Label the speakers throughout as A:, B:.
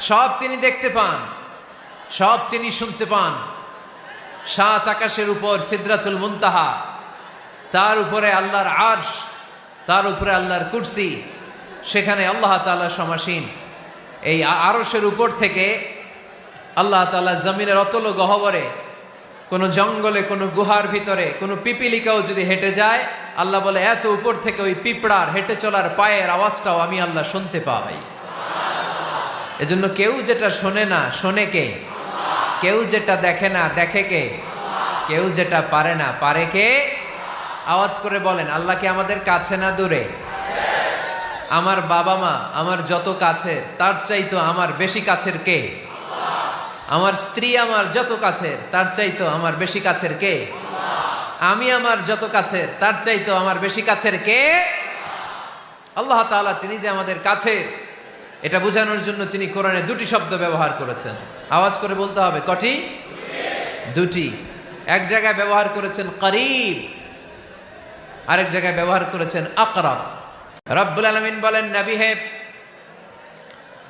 A: সব তিনি দেখতে পান। সব তিনি শুনতে পান। সাত আকাশের উপর সিদ্রাতুল মুনতাহা। তার উপরে আল্লাহর আরশ, তার উপরে আল্লাহর কুরসি, সেখানে আল্লাহ তাআলা সমাসীন। এই আ- আরশের উপর থেকে আল্লাহ তাআলা জমিনের অতল গহবরে, কোনো জঙ্গলে, কোনো গুহার ভিতরে, কোনো পিপিলিকাও যদি হেঁটে যায়, আল্লাহ বলে, এত উপর থেকে ওই পিঁপড়ার হেঁটে চলার পায়ের আওয়াজটাও আমি আল্লাহ শুনতে পাই। এজন্য কেউ যেটা শোনে না, শোনে কে? কেউ যেটা দেখে না, দেখে কে? কেউ যেটা পারে না, পারে কে? আওয়াজ করে বলেন, আল্লাহ কি আমাদের কাছে না দূরে? আমার বাবা মা আমার যত কাছে, তার চাইতো আমার বেশি কাছের কে? আমার স্ত্রী আমার যত কাছের তার চাইতো আমার বেশি কাছের কে? আমি আমার যত কাছের তার চাইতো আমার বেশি কাছের কে? আল্লাহ তাআলা তিনি যে আমাদের কাছে এটা বোঝানোর জন্য তিনি কোরআনে দুটি শব্দ ব্যবহার করেছেন। আওয়াজ করে বলতে হবে, কটি? দুটি। এক জায়গায় ব্যবহার করেছেন করিব, আরেক জায়গায় ব্যবহার করেছেন আকরাব। রব্বুল আলমিন বলেন, নবী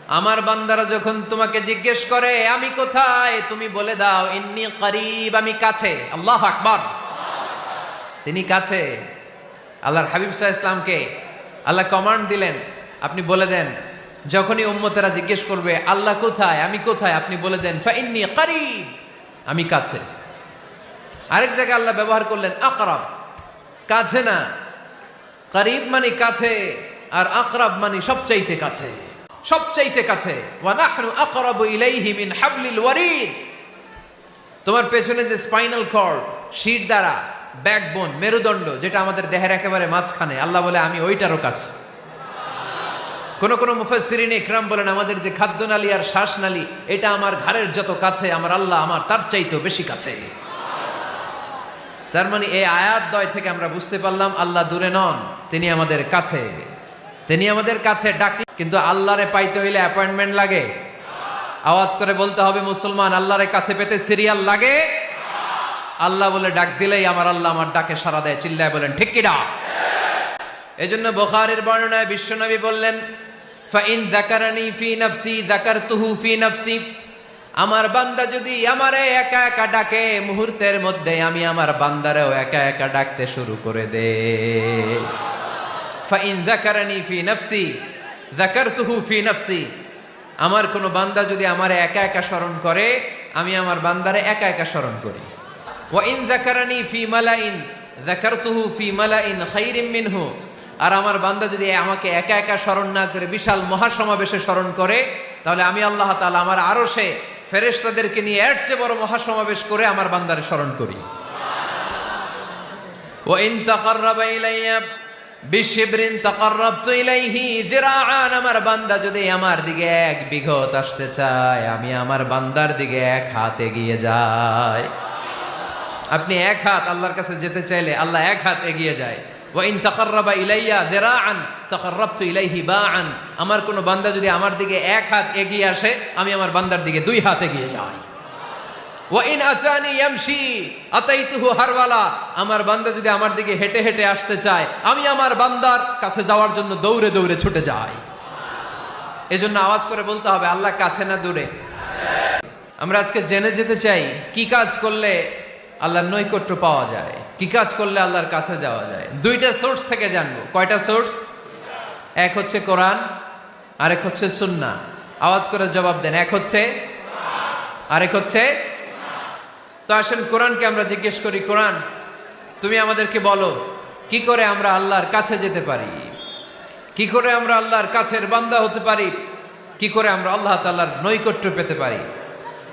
A: আমার বান্দারা যখন তোমাকে জিজ্ঞেস করে, আমি কোথায়? তুমি বলে দাও, ইন্নি করিব, আমি কাছে। আল্লাহ আকবর। তিনি কাছে। আল্লাহর হাবিব সাহা ইসলামকে আল্লাহ কমান্ড দিলেন, আপনি বলে দেন যখনই উম্মতেরা জিজ্ঞেস করবে, আল্লাহ কোথায়? আমি কোথায়? আপনি বলে দেন, ফাইন্নি করিব। আমি কাছে। আরেক জায়গায় আল্লাহ ব্যবহার করলেন, আকরাব। কাছে না। করিব মানে কাছে আর আকরাব মানে সবচাইতে কাছে। সবচাইতে কাছে। তোমার পেছনে যে স্পাইনাল কর্ড, শির দ্বারা, ব্যাকবোন, মেরুদণ্ড, যেটা আমাদের দেহের একেবারে মাঝখানে, আল্লাহ বলে, আমি ওইটারও কাছে। কোন কোনো মুফাসসিরিন ইকরাম বলেন, আমাদের যে খাদ্যনালী আর শ্বাসনালী, এটা আমার ঘাড়ের যত কাছে, আমার আল্লাহ আমার তার চাইতেও বেশি কাছে। তার মানে এই আয়াত দয় থেকে আমরা বুঝতে পারলাম, আল্লাহ দূরে নন, তিনি আমাদের কাছে। তিনি আমাদের কাছে ডাকলে, কিন্তু আল্লাহরে পাইতে হইলে অ্যাপয়েন্টমেন্ট লাগে। আওয়াজ করে বলতে হবে, মুসলমান, আল্লাহরে কাছে পেতে সিরিয়াল লাগে? আল্লাহ বলে, ডাক দিলেই আমার আল্লাহ আমার ডাকে সারা দেয়, চিল্লায় বলেন, ঠিক কিনা এই জন্য বোখারের বর্ণনায় বিশ্বনবী বললেন ফাইন জাকারানি ফি নাফসি জাকারতুহু ফি নাফসি। আমার বান্দা যদি আমারে একা একা ডাকে, মুহূর্তের মধ্যে আমি আমার বান্দারেও একা একা ডাকতে শুরু করে দে। ফাইন জাকারানি ফি নাফসি জাকারতুহু ফি নাফসি। আমার কোনো বান্দা যদি আমারে একা একা স্মরণ করে, আমি আমার বান্দারে একা একা স্মরণ করি। ওয়াইন জাকারানি ফি মালাইন জাকারতুহু ফি মালাইন খাইরিম মিনহু। আর আমার বান্দা যদি আমাকে একা একা স্মরণ না করে বিশাল মহাসমাবেশে স্মরণ করে, তাহলে আমি আল্লাহ তাআলা আমার আরও সে ফেরেশতাদেরকে নিয়ে এর চেয়ে বড় মহাসমাবেশ করে আমার বান্দারে স্মরণ করি। তাকাররাবতু ইলাইহি আমার বান্দা যদি আমার দিকে এক বিঘত আসতে চায়, আমি আমার বান্দার দিকে এক হাত এগিয়ে যাই। আপনি এক হাত আল্লাহর কাছে যেতে চাইলে আল্লাহ এক হাত এগিয়ে যায়। ওয়াইন তাকাররাবা ইলাইয়া যিরাআন তাকাররাবতু ইলাইহি বাআন আমার কোনো বান্দা যদি আমার দিকে এক হাত এগিয়ে আসে, আমি আমার বান্দার দিকে দুই হাত এগিয়ে যাই। ওয়াইন আচানি ইয়ামশি আতাইতুহু হারওয়ালা আমার বান্দা যদি আমার দিকে হেঁটে হেঁটে আসতে চায়, আমি আমার বান্দার কাছে যাওয়ার জন্য দৌড়ে দৌড়ে ছুটে যাই। এজন্য আওয়াজ করে বলতে হবে, আল্লাহ কাছে না দূরে। আমরা আজকে জেনে যেতে চাই, কি কাজ করলে আল্লাহর নৈকট্য পাওয়া যায়? কি কাজ করলে আল্লাহর কাছে যাওয়া যায়? দুইটা সোর্স থেকে জানব। কয়টা সোর্স এক হচ্ছে কোরআন, আরেক হচ্ছে সুন্না আওয়াজ করে জবাব দেন, এক হচ্ছে আরেক হচ্ছে তো আসেন, কোরআনকে আমরা জিজ্ঞেস করি, কোরআন, তুমি আমাদেরকে বলো, কি করে আমরা আল্লাহর কাছে যেতে পারি? কি করে আমরা আল্লাহর কাছের বান্দা হতে পারি? কি করে আমরা আল্লাহ তাআলার নৈকট্য পেতে পারি?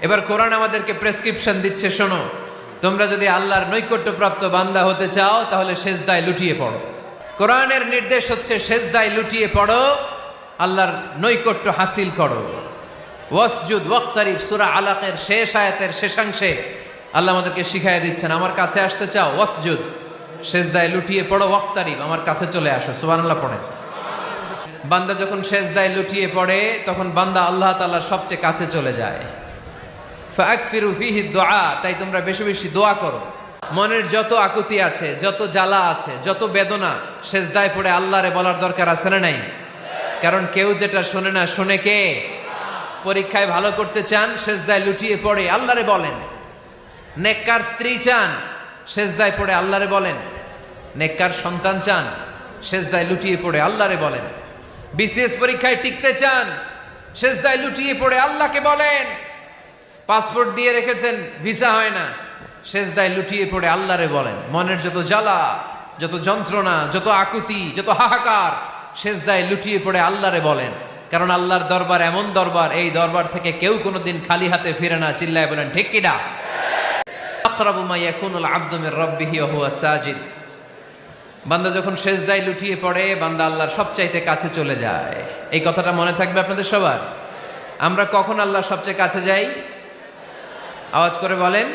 A: এবার কোরআন আমাদেরকে প্রেসক্রিপশন দিচ্ছে, শোনো। তোমরা যদি আল্লাহর নৈকট্য প্রাপ্ত বান্দা হতে চাও, তাহলে সেজদায় লুটিয়ে পড়ো। কোরআনের নির্দেশ হচ্ছে সেজদায় লুটিয়ে পড়ো, আল্লাহর নৈকট্য হাসিল করো। ওয়াসজুদ ওয়াক্তারিফ সুরা আলাকের শেষ আয়াতের শেষাংশে আল্লাহ আমাদেরকে শিখাই দিচ্ছেন, আমার কাছে আসতে চাও, ওয়াসজুদ, সেজদায় লুটিয়ে পড়ো ওয়াক্তারিফ আমার কাছে চলে আসো। সুবহানাল্লাহ পড়ে বান্দা যখন সেজদায় লুটিয়ে পড়ে, তখন বান্দা আল্লাহ তাআলার সবচেয়ে কাছে চলে যায়। দোয়া, তাই তোমরা বেশি বেশি দোয়া করো। মনের যত আকুতি আছে, যত জ্বালা আছে, যত বেদনা, সেজদায় পড়ে আল্লাহরে বলার দরকার আছে না নাই? কারণ কেউ যেটা শোনে না, শোনে কে? পরীক্ষায় ভালো করতে চান, সেজদায় লুটিয়ে পড়ে, আল্লাহরে বলেন। নেককার স্ত্রী চান, সেজদায় পড়ে আল্লাহরে বলেন। নেককার সন্তান চান, সেজদায় লুটিয়ে পড়ে আল্লাহরে বলেন। বিসিএস পরীক্ষায় টিকতে চান, সেজদায় লুটিয়ে পড়ে আল্লাহকে বলেন। পাসপোর্ট দিয়ে রেখেছেন, ভিসা হয় না। সেজদায় লুটিয়ে পড়ে আল্লাহরে বলেন, মনের যত জ্বালা, যত যন্ত্রণা, যত আকুতি, যত হাহাকার, সেজদায় লুটিয়ে পড়ে আল্লাহরে বলেন। কারণ আল্লাহর দরবার এমন দরবার, এই দরবার থেকে কেউ কোনোদিন খালি হাতে ফিরে না। চিল্লায় বলেন, ঠিক কিনা বান্দা যখন সেজদায় লুটিয়ে পড়ে, বান্দা আল্লাহর সবচাইতে কাছে চলে যায়। এই কথাটা মনে থাকবে আপনাদের সবার? আমরা কখন আল্লাহর সবচেয়ে কাছে যাই? আওয়াজ করে বলেন।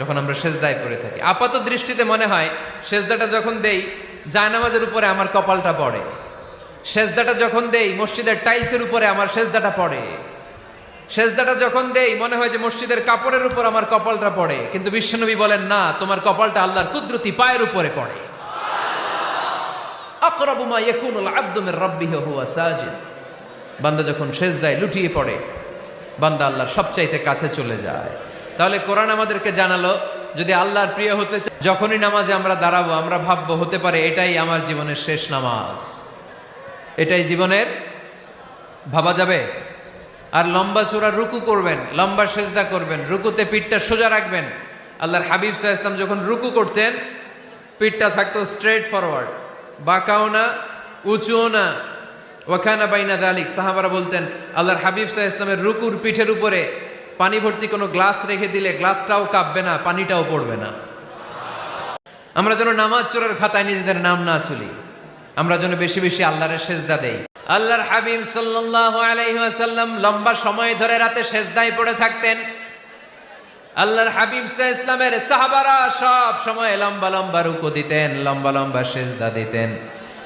A: যখন আমরা সেজদায় পড়ে থাকি। আপাত দৃষ্টিতে মনে হয়, সেজদাটা যখন দেই, জায়নামাজের উপরে আমার কপালটা পড়ে। সেজদাটা যখন দেই, মসজিদের টাইলসের উপরে আমার সেজদাটা পড়ে। সেজদাটা যখন দেই, মনে হয় যে মসজিদের কাপড়ের উপর আমার কপালটা পড়ে। কিন্তু বিশ্বনবী বলেন, না, তোমার কপালটা আল্লাহর কুদরতি পায়ের উপরে পড়ে। আকরাবু মা ইয়াকুনুল আবদু মির রাব্বিহি ওয়া হুয়া সাজিদ। বান্দা যখন সেজদায় লুটিয়ে পড়ে বান্দা আল্লাহর সবচাইতে কাছে চলে যায়। তাহলে কোরআন আমাদেরকে জানালো, যদি আল্লাহর প্রিয় হতে চাই যখনই নামাজে আমরা দাঁড়াবো, আমরা ভাববো, হতে পারে এটাই আমার জীবনের শেষ নামাজ। এটাই জীবনের, ভাবা যাবে? আর লম্বা চূড়া রুকু করবেন, লম্বা সেজদা করবেন, রুকুতে পিঠটা সোজা রাখবেন। আল্লাহর হাবিব সাহা ইসলাম যখন রুকু করতেন, পিঠটা থাকতো স্ট্রেট ফরওয়ার্ড বাঁকাও না, উঁচুও না। ওখানা বাইনা দালিক, সাহাবারা বলতেন, আল্লাহর হাবিব সাহা ইসলামের রুকুর পিঠের উপরে পানি ভর্তি কোনো গ্লাস রেখে দিলে গ্লাসটাও কাঁপবে না, পানিটাও পড়বে না। আমরা যেন নামাজ চোরের খাতায় নিজেদের নাম না চলি, আমরা যেন বেশি বেশি আল্লাহরের সেজদা দেই। আল্লাহর হাবিব সাল্লাল্লাহু আলাইহি ওয়াসাল্লাম লম্বা সময় ধরে রাতে সেজদায় পড়ে থাকতেন। আল্লাহর হাবিব সাহ ইসলামের সাহাবারা সব সময় লম্বা লম্বা রুকু দিতেন, লম্বা লম্বা সেজদা দিতেন।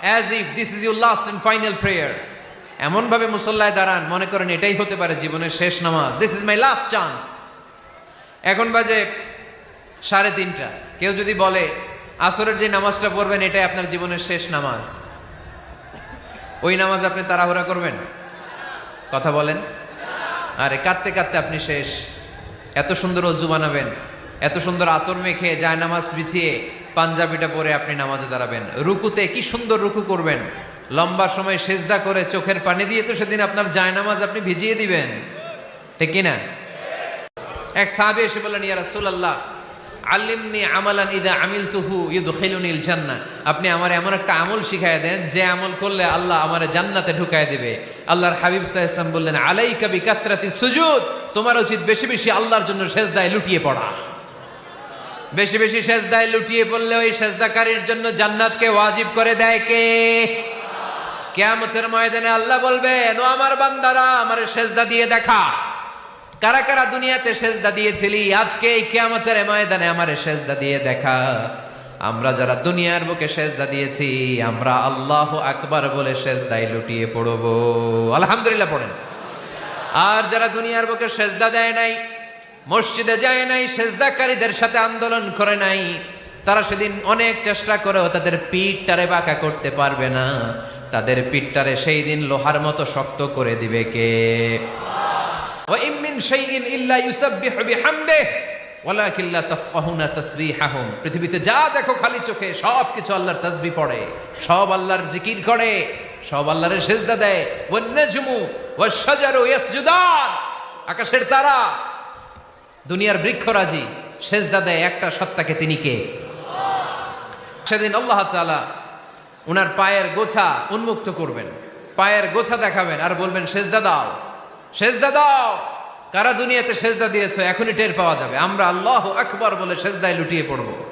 A: as if this is your last and final prayer এমন ভাবে মুসল্লায় দাঁড়ান, মনে করেন এটাই হতে পারে জীবনের শেষ নামাজ। This is my last chance এখন বাজে সাড়ে তিনটা। কেউ যদি বলে, আসরের যে নামাজটা পড়বেন, এটাই আপনার জীবনের শেষ নামাজ। ওই নামাজ আপনি তাড়াহুড়া করবেন? কথা বলেন। আরে, কাঁদতে কাঁদতে আপনি শেষ। এত সুন্দর অজু বানাবেন, এত সুন্দর আতর মেখে যায় নামাজ বিছিয়ে পাঞ্জাবিটা পরে আপনি নামাজে দাঁড়াবেন। রুকুতে কি সুন্দর রুকু করবেন। লম্বা সময় সেজদা করে চোখের পানি দিয়ে তো সেদিন আপনার যায় নামাজ আপনি ভিজিয়ে দিবেন। ঠিক কিনা? এক সাহাবি এসে বললেন, ইয়া রাসূলুল্লাহ, আল্লিমনি আমালান ইদা আমিল তুহু ইউদখিলুনিল জান্নাহ আপনি আমার এমন একটা আমল শিখায় দেন, যে আমল করলে আল্লাহ আমার জান্নাতে ঢুকায় দিবে। আল্লাহর হাবিব সাল্লাল্লাহু ইসলাম বললেন, আলাইকা বিকাসরাতি সুজুদ, তোমার উচিত বেশি বেশি আল্লাহর জন্য সেজদায় লুটিয়ে পড়া। বেশি বেশি সেজদায় লুটিয়ে পড়লে ওই সেজদাকারীর জন্য জান্নাতকে ওয়াজিব করে দেয় কে? কেয়ামতের ময়দানে আল্লাহ বলবেন ও আমার বান্দারা, আমার সেজদা দিয়ে দেখা। কারা কারা দুনিয়াতে সেজদা দিয়েছিলি, আজকে এই কিয়ামতের ময়দানে আমার সেজদা দিয়ে দেখা। আমরা যারা দুনিয়ার বুকে সেজদা দিয়েছি, আমরা আল্লাহ আকবার বলে সেজদায় লুটিয়ে পড়ব। আলহামদুলিল্লাহ পড়েন। আর যারা দুনিয়ার বুকে সেজদা দেয় নাই মসজিদে যায় নাই, সেজদাকারীদের সাথে আন্দোলন করে নাই। তারা সেদিন অনেক চেষ্টা করেও তাদের পিঠটারে বাঁকা করতে পারবে না। তাদের পিঠটারে সেই দিন লোহার মতো শক্ত করে দিবে কে? পৃথিবীতে যা দেখো খালি চোখে সব কিছু আল্লাহর তসবি পড়ে, সব আল্লাহর জিকির করে, সব আল্লাহরে সেজদা দেয়। আকাশের তারা দুনিয়ার বৃক্ষরাজি সেজদা দেয় একটা সত্তাকে তিনি কে? সেদিন আল্লাহ তাআলা উনার পায়ের গোছা উন্মুক্ত করবেন। পায়ের গোছা দেখাবেন আর বলবেন, সেজদা দাও সেজদা দাও। কারা দুনিয়াতে সেজদা দিয়েছ, এখনই টের পাওয়া যাবে। আমরা আল্লাহ আকবর বলে সেজদায় লুটিয়ে পড়ব।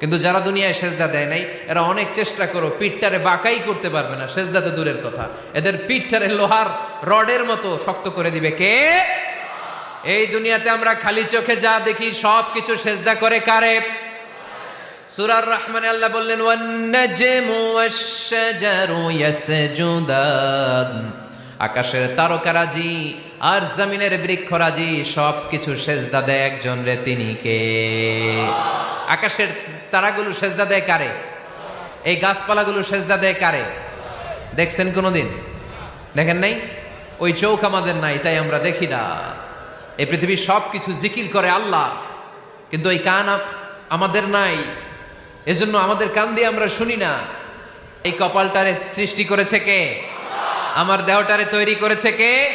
A: কিন্তু যারা দুনিয়ায় সেজদা দেয় নাই, এরা অনেক চেষ্টা করো, পিঠটারে বাঁকাই করতে পারবে না। সেজদা তো দূরের কথা। এদের পিঠটারে লোহার রডের মতো শক্ত করে দিবে। কে? এই দুনিয়াতে আমরা খালি চোখে যা দেখি, সব কিছু সেজদা করে কারে? সুরার রহমানে আল্লাহ বললেন আকাশের তারকারাজি আর জমিনের বৃক্ষরাজি সব কিছু সেজদা দেয় একজন রে তিনি কে? আকাশের তারাগুলো সেজদা দেয় কারে? এই গাছপালাগুলো সেজদা দেয় কারে? দেখছেন কোনোদিন? দেখেন নাই? ওই চৌক আমাদের নাই, তাই আমরা দেখি না। এই পৃথিবীর সব কিছু জিকির করে আল্লাহ। কিন্তু ওই কান আমাদের নাই। এজন্য আমাদের কান দিয়ে আমরা শুনি না। এই কপালটারে সৃষ্টি করেছে কে? আমার দেহটারে তৈরি করেছে কে?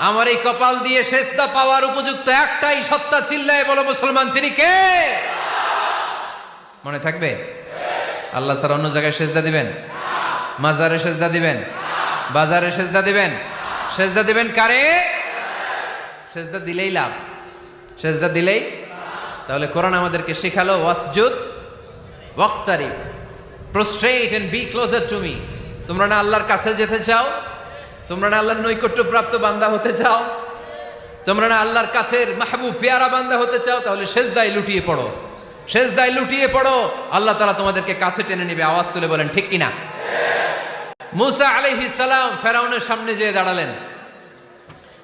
A: আমার এই কপাল দিয়ে শেষদা পাওয়ার উপযুক্ত একটাই সত্তা চিল্লায় বলো মুসলমান, তিনি কে? মনে থাকবে? আল্লাহ স্যার অন্য জায়গায় সেজদা দিবেন? মাজারে সেজদা দিবেন? বাজারে সেজদা দিবেন? সেজদা দিবেন কারে? সেজদা দিলেই লাভ। সেজদা দিলেই তাহলে কোরআন আমাদেরকে শেখালো, ওয়াসজুদ ওয়াক্তারি, prostrate and be closer to me. তোমরা না আল্লাহর কাছে যেতে চাও? তোমরা না আল্লাহর নৈকট্য প্রাপ্ত বান্দা হতে চাও? তোমরা না আল্লাহর কাছের মাহবুব পেয়ারা বান্দা হতে চাও? তাহলে সেজদায় লুটিয়ে পড়ো। সেজদায় লুটিয়ে পড়ো। আল্লাহ তাআলা তোমাদেরকে কাছে টেনে নেবে, আওয়াজ তুলে বলেন, ঠিক কিনা? মুসা আলাইহিস সালাম ফেরাউনের সামনে যেয়ে দাঁড়ালেন।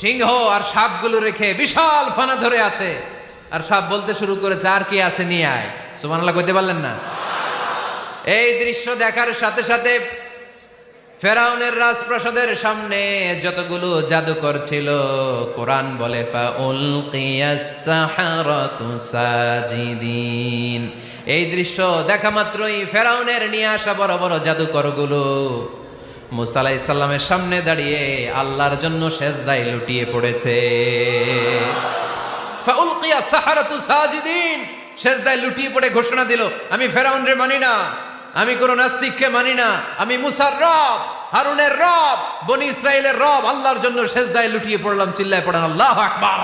A: সিংহ আর সাপগুলো রেখে বিশাল ফানা ধরে আছে। আর সাপ বলতে শুরু করেছে, আর কি আছে নিয়ে আয়? সুমানাল্লাহ কইতে পারলেন না। এই দৃশ্য দেখার সাথে সাথে ফেরাউনের রাজপ্রাসাদের সামনে যতগুলো জাদুকর ছিল, কোরআন বলে এই দৃশ্য দেখা মাত্রই ফেরাউনের নিয়ে আসা বড় বড় জাদুকরগুলো মুসা আলাইহিস সামনে দাঁড়িয়ে আল্লাহর জন্য সেজদায় লুটিয়ে পড়েছে। ফাউলকিয়া সাহারাতু লুটিয়ে পড়ে ঘোষণা দিল, আমি ফেরাউন রে মানি না, আমি কোন নাস্তিককে মানি না, আমি মুসার রব, হারুনের রব, বনি ইসরায়েলের রব, আল্লাহর জন্য সেজদায় লুটিয়ে পড়লাম, চিল্লায় পড়ান, আল্লাহ আকবার।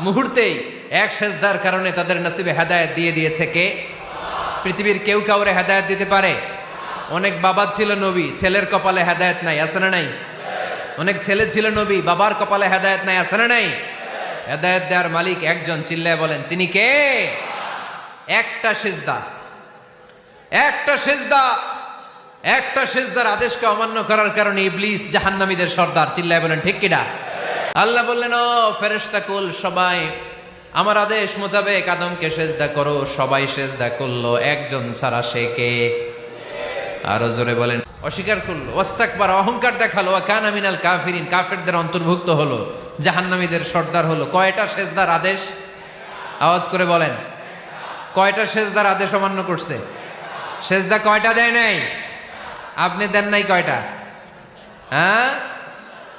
A: মুহূর্তেই এক সেজদার কারণে তাদের নসিবে হেদায়েত দিয়ে দিয়েছে কে? পৃথিবীর কেউ কাউরে হেদায়েত দিতে পারে? অনেক বাবা ছিল নবী, ছেলের কপালে হেদায়েত নাই, আছে না নাই? অনেক ছেলে ছিল নবী, বাবার কপালে হেদায়েত নাই, আছে না নাই? হেদায়েত দেওয়ার মালিক একজন, চিল্লায় বলেন, তিনি কে? একটা সেজদা। একটা সেজদা। একটা সেজদার আদেশকে অমান্য করার কারণে ইবলিস জাহান্নামীদের সর্দার, চিল্লায় বলেন, ঠিক কিনা আল্লাহ বললেন, ও ফেরেশতা, কুল, সবাই, আমার আদেশ মোতাবেক আদমকে সেজদা করো, সবাই সেজদা করল, একজন ছাড়া সে কে? আরও জোরে বলেন, অস্বীকার করল ওস্তাকবার অহংকার দেখাল কানা মিনাল কাফিরিন, কাফেরদের অন্তর্ভুক্ত হলো, জাহান্নামীদের সর্দার হলো। কয়টা সেজদার আদেশ? আওয়াজ করে বলেন, কয়টা সেজদার আদেশ অমান্য করছে? সেজদা কয়টা দেয় নাই? আপনি দেন নাই কয়টা? হ্যাঁ?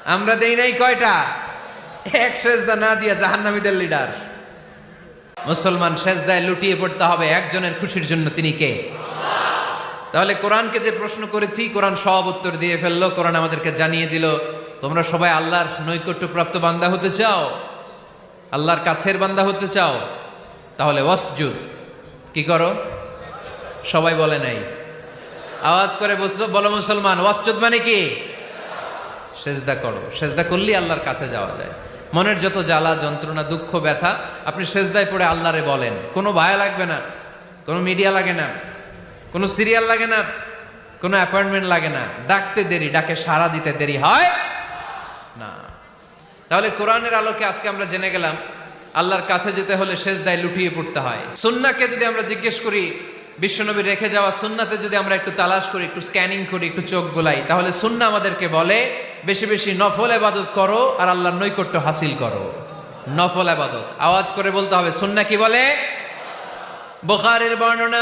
A: আমরা দেই নাই কয়টা? এক সেজদা না দিয়া জাহান্নামীদের লিডার। মুসলমান সেজদায় লুটিয়ে পড়তে হবে, একজনের খুশির জন্য তিনি কে? তাহলে কোরআনকে যে প্রশ্ন করেছি, কোরআন সব উত্তর দিয়ে ফেলল, কোরআন আমাদেরকে জানিয়ে দিল, তোমরা সবাই আল্লাহর নৈকট্যপ্রাপ্ত বান্দা হতে চাও? আল্লাহর কাছের বান্দা হতে চাও? তাহলে ওয়াসজুদ, কি করো? সবাই বলে নাই। আওয়াজ করে বসছো বলো মুসলমান, ওয়াসজুদ মানে কি? সেজদা করো। সেজদা করলেই আল্লাহর কাছে যাওয়া যায়। মনের যত জ্বালা, যন্ত্রণা, দুঃখ, ব্যথা, আপনি সেজদায় পড়ে আল্লাহরে বলেন। কোনো ভায়া লাগবে না, কোনো মিডিয়া লাগে না। কোনো সিরিয়াল লাগে না, কোনো অ্যাপয়েন্টমেন্ট লাগে না। ডাকতে দেরি, ডাকে সাড়া দিতে দেরি হয় না। তাহলে কোরআনের আলোকে আজকে আমরা জেনে গেলাম, আল্লাহর কাছে যেতে হলে সেজদায় লুটিয়ে পড়তে হয়। সুন্নাকে যদি আমরা জিজ্ঞেস করি, বিশ্বনবী রেখে যাওয়া সুন্নাতে যদি আমরা একটু তালাশ করি, একটু স্ক্যানিং করি, একটু চোখ গোলাই, তাহলে সুন্না আমাদেরকে বলে, বেশি বেশি নফল আবাদত করো আর আল্লাহর নৈকট্য হাসিল করো। নফল আবাদত আওয়াজ করে বলতে হবে, সুন্না কি বলে? বুখারীর বর্ণনা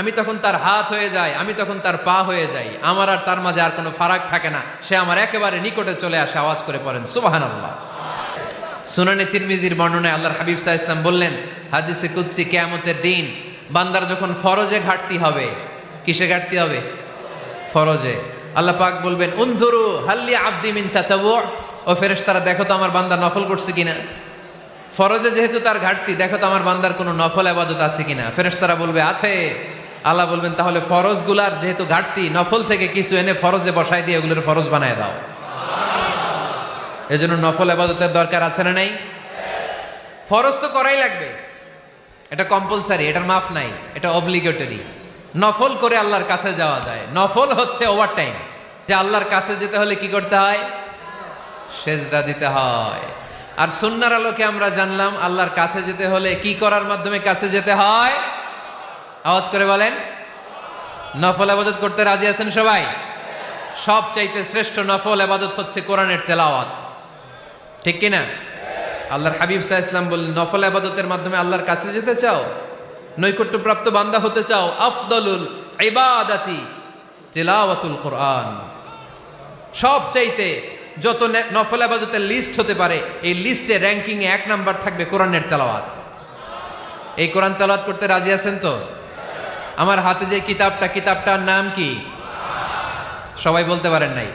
A: আমি তখন তার হাত হয়ে যাই, আমি তখন তার পা হয়ে যাই। আমার আর তার মাঝে আর কোনো ফারাক থাকে না। সে আমার একেবারে নিকটে চলে আসে, আওয়াজ করে পড়েন সুবাহান আল্লাহ সুনানি তিরমিজির বর্ণনায় আল্লাহর হাবিব সাহা ইসলাম বললেন, হাদিসে কুদ্সি কেয়ামতের দিন বান্দার যখন ফরজে ঘাটতি হবে, কিসে ঘাটতি হবে? ফরজে। আল্লাহ পাক বলবেন উন্ধুরু হাল্লি আব্দি মিন চাচাবু ও ফেরেশতারা, দেখো তো আমার বান্দা নফল করছে কিনা। ফরজে যেহেতু তার ঘাটতি, দেখো তো আমার বান্দার কোনো নফল আবাদত আছে কিনা। ফেরেশতারা বলবে, আছে। আল্লাহ বলবেন, তাহলে ফরজগুলার যেহেতু ঘাটতি, নফল থেকে কিছু এনে ফরজে বসাই দিয়ে ওগুলোর ফরজ বানায় দাও। এজন্য নফল আবাদতের দরকার আছে না নাই? ফরজ তো করাই লাগবে। এটা কম্পালসারি এটার মাফ নাই, এটা অব্লিগেটরি নফল করে আল্লাহর কাছে যাওয়া যায়। নফল হচ্ছে ওভার টাইম যে আল্লাহর কাছে যেতে হলে কি করতে হয়? সেজদা দিতে হয়। আর সুন্নার আলোকে আমরা জানলাম, আল্লাহর কাছে যেতে হলে কি করার মাধ্যমে কাছে যেতে হয়? আওয়াজ করে বলেন। নফল আবাদত করতে রাজি আছেন সবাই? সব চাইতে শ্রেষ্ঠ নফল আবাদত হচ্ছে কোরআনের তেলাওয়াত। ঠিক কিনা? আল্লাহর হাবিব সাহা ইসলাম বললেন, নফল আবাদতের মাধ্যমে আল্লাহর কাছে যেতে চাও? নৈকট্যপ্রাপ্ত বান্দা হতে চাও? আফদলুল ইবাদাতি তিলাওয়াতুল কোরআন। সব চাইতে যত নফল আবাদতের লিস্ট হতে পারে, এই লিস্টে র্যাঙ্কিং এ এক নাম্বার থাকবে কোরআনের তেলাওয়াত। এই কোরআন তেলাওয়াত করতে রাজি আছেন তো? আমার হাতে যে কিতাবটা, কিতাবটার নাম কি? সবাই বলতে পারেন নাই।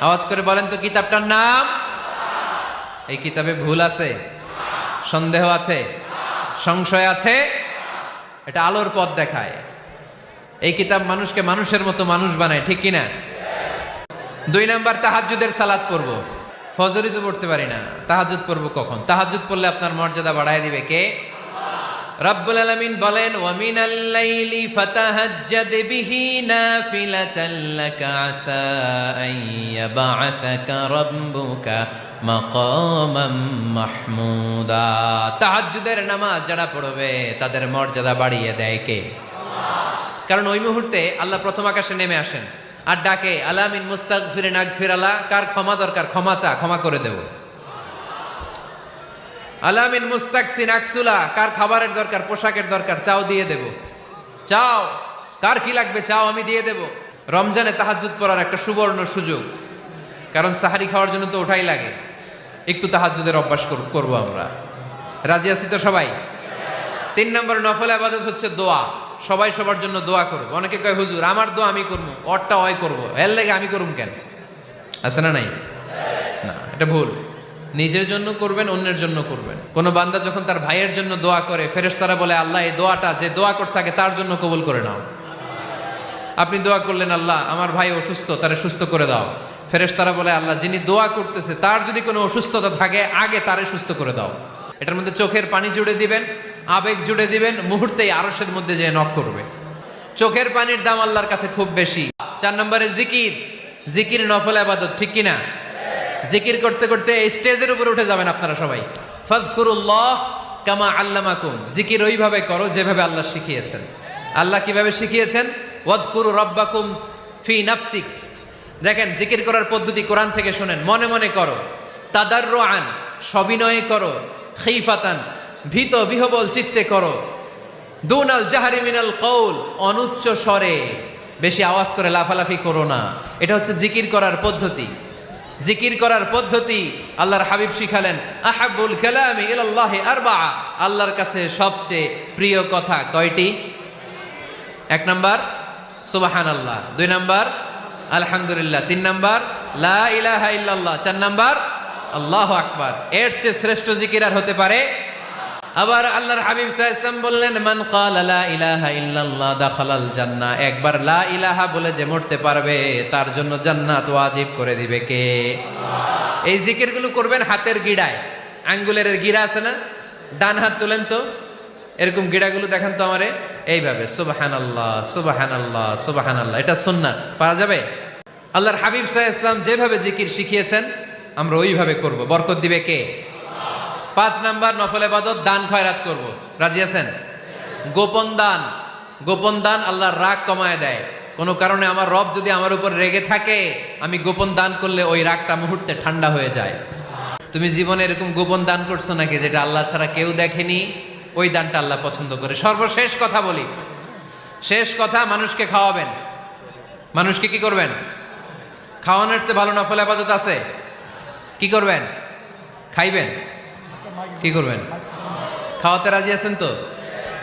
A: আওয়াজ করে বলেন তো, কিতাবটার নাম? এই কিতাবে ভুল আছে, সন্দেহ আছে, সংশয় আছে, এটা আলোর পথ দেখায়। এই কিতাব মানুষকে মানুষের মতো মানুষ বানায়, ঠিক কিনা? দুই নাম্বার, তাহাজ্জুদের সালাদ পড়ব। ফজরই তো পড়তে পারি না। তাহাজ্জুদ পড়ব কখন? তাহাজুদ পড়লে আপনার মর্যাদা বাড়ায় দিবে কে? রব্বুল আলামিন বলেন ওয়ামিনাল লাইলি ফাতাহাজ্জাদ বিহি নাফিলাতান লাকা আসা আন ইয়াবআসাকা রাব্বুকা মাকামাম মাহমুদা। তাহাজ্জুদের নামাজ যারা পড়বে তাদের মর্যাদা বাড়িয়ে দেয় কে? কারণ ওই মুহূর্তে আল্লাহ প্রথম আকাশে নেমে আসেন আর ডাকে আলামিন মুস্তাক ফিরে নাক ফিরালা কার ক্ষমা দরকার? ক্ষমা চা ক্ষমা করে দেব। আলামিন মুস্তাক সিনাকসুলা কার খাবারের দরকার, পোশাকের দরকার, চাও দিয়ে দেব। চাও, কার কি লাগবে চাও আমি দিয়ে দেব। রমজানে তাহাজ্জুদ পড়ার একটা সুবর্ণ সুযোগ। কারণ সাহারি খাওয়ার জন্য তো ওঠাই লাগে। একটু তাহাজ্জুদের অভ্যাস কর- করব আমরা। রাজি আছি তো সবাই? তিন নম্বর নফল আবাদত হচ্ছে দোয়া। সবাই সবার জন্য দোয়া করব। অনেকে কয়, হুজুর, আমার দোয়া আমি করব, অরটা অয় করব। এর লেগে আমি করুম কেন? আছে না নাই? না, এটা ভুল। নিজের জন্য করবেন, অন্যের জন্য করবেন। কোন বান্দা যখন তার ভাইয়ের জন্য দোয়া করে, ফেরেশতারা বলে, আল্লাহ, এই দোয়াটা যে দোয়া করছে আগে তার জন্য কবুল করে নাও। আপনি দোয়া করলেন, আল্লাহ, আমার ভাই অসুস্থ, তারে সুস্থ করে দাও। ফেরেশতারা বলে, আল্লাহ, যিনি দোয়া করতেছে, তার যদি কোনো অসুস্থতা থাকে, আগে তারে সুস্থ করে দাও। এটার মধ্যে চোখের পানি জুড়ে দিবেন, আবেগ জুড়ে দিবেন, মুহূর্তেই আরসের মধ্যে যে নক করবে। চোখের পানির দাম আল্লাহর কাছে খুব বেশি। চার নম্বরে জিকির। জিকির নফল আবাদত, ঠিক কিনা? জিকির করতে করতে স্টেজের উপরে উঠে যাবেন আপনারা সবাই। ফাজকুরুল্লাহ কামা আল্লামাকুম। জিকির ওইভাবে করো যেভাবে আল্লাহ শিখিয়েছেন। আল্লাহ কীভাবে শিখিয়েছেন? ওয়াদকুরু রব্বাকুম ফি নাফসিক। দেখেন, জিকির করার পদ্ধতি কোরআন থেকে শোনেন। মনে মনে করো। তাদার আন সবিনয়ে করো। খিফাতান, ভীত বিহবল চিত্তে করো। দুনাল জাহারি মিনাল কৌল অনুচ্চ স্বরে। বেশি আওয়াজ করে লাফালাফি করো না। এটা হচ্ছে জিকির করার পদ্ধতি। জিকির করার পদ্ধতি আল্লাহর হাবিব শিখালেন, আহাবুল কালামি ইলাল্লাহি আরবা আল্লাহর কাছে সবচেয়ে প্রিয় কথা কয়টি? এক নাম্বার সুবাহান আল্লাহ দুই নাম্বার, আলহামদুলিল্লাহ। তিন নাম্বার, লা ইলাহা ইল্লাল্লাহ। চার নাম্বার, আল্লাহ আকবার। এর চেয়ে শ্রেষ্ঠ জিকির আর হতে পারে আবার আল্লাহর হাবিব আলাইহি ওয়াসাল্লাম বললেন, মান লা ইলাহা ইল্লাল্লাহ দাখালাল জান্নাহ। একবার লা ইলাহা বলে যে মরতে পারবে, তার জন্য জান্নাত ওয়াজিব করে দিবে কে? এই জিকিরগুলো করবেন হাতের গিড়ায়। আঙ্গুলের গিরা আছে না? ডান হাত তুলেন তো। এরকম গিড়াগুলো দেখেন তো আমারে। এইভাবে সুবাহান আল্লাহ সুবাহান আল্লাহ সুবাহান আল্লাহ এটা সুন্নাত পারা যাবে? আল্লাহর হাবিব সাহ ইসলাম যেভাবে জিকির শিখিয়েছেন, আমরা ওইভাবে করব। বরকত দিবে কে? পাঁচ নাম্বার নফল এবাদত দান খয়রাত করব। রাজি আছেন? গোপন দান। গোপন দান আল্লাহর রাগ কমায় দেয়। কোনো কারণে আমার রব যদি আমার উপর রেগে থাকে, আমি গোপন দান করলে ওই রাগটা মুহূর্তে ঠান্ডা হয়ে যায়। তুমি জীবনে এরকম গোপন দান করছ নাকি যেটা আল্লাহ ছাড়া কেউ দেখেনি? ওই দানটা আল্লাহ পছন্দ করে। সর্বশেষ কথা বলি। শেষ কথা, মানুষকে খাওয়াবেন। মানুষকে কি করবেন? খাওয়ানোর চেয়ে ভালো নফল আবাদত আছে? কি করবেন? খাইবেন? কি করবেন? খাওয়াতে রাজি আছেন তো?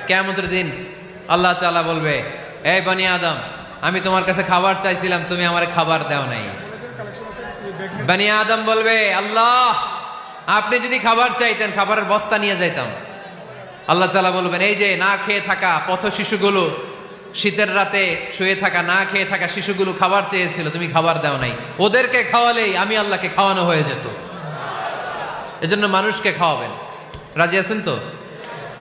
A: কেমতের দিন আল্লাহ চালা বলবে, এই বানি আদম, আমি তোমার কাছে খাবার চাইছিলাম, তুমি আমার খাবার দাও নাই। বানি আদম বলবে, আল্লাহ, আপনি যদি খাবার চাইতেন, খাবারের বস্তা নিয়ে যাইতাম। আল্লাহ চালা বলবেন, এই যে না খেয়ে থাকা পথ শিশুগুলো, শীতের রাতে শুয়ে থাকা, না খেয়ে থাকা শিশুগুলো খাবার চেয়েছিল, তুমি খাবার দাও নাই। ওদেরকে খাওয়ালেই আমি আল্লাহকে খাওয়ানো হয়ে যেত। এজন্য মানুষকে খাওয়াবেন। রাজি আছেন তো?